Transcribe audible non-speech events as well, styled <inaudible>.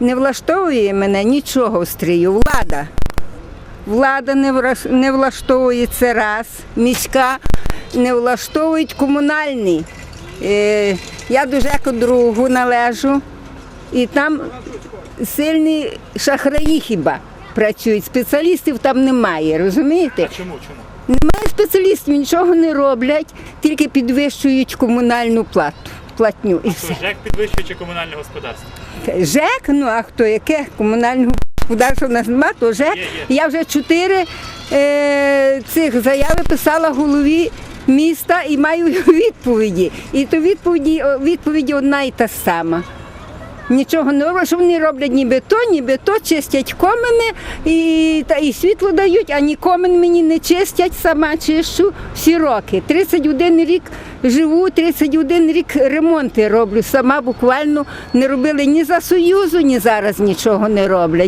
Не влаштовує мене нічого в стрію. Влада. Влада не, влаштовує це раз, міська не влаштовують комунальні. Е, я до ЖЕКу другу належу, і там сильні шахраї хіба працюють. Спеціалістів там немає, розумієте? Чому? Чому? Немає спеціалістів, нічого не роблять, тільки підвищують комунальну плату, платню і все. ЖЕК підвищує чи комунальне господарство? ЖЕК, ну а хто яке комунальне господарство у нас нема, то ЖЕК. Є, є. Я вже чотири е, цих заяви писала голові міста і маю <laughs> відповіді. І то відповіді, відповіді одна і та сама. Нічого не роблять, що вони роблять ніби то, ніби то, чистять комини і, та, і світло дають, а ні комен мені не чистять, сама чищу всі роки. 31 рік живу, 31 рік ремонти роблю. Сама буквально не робили ні за Союзу, ні зараз нічого не роблять.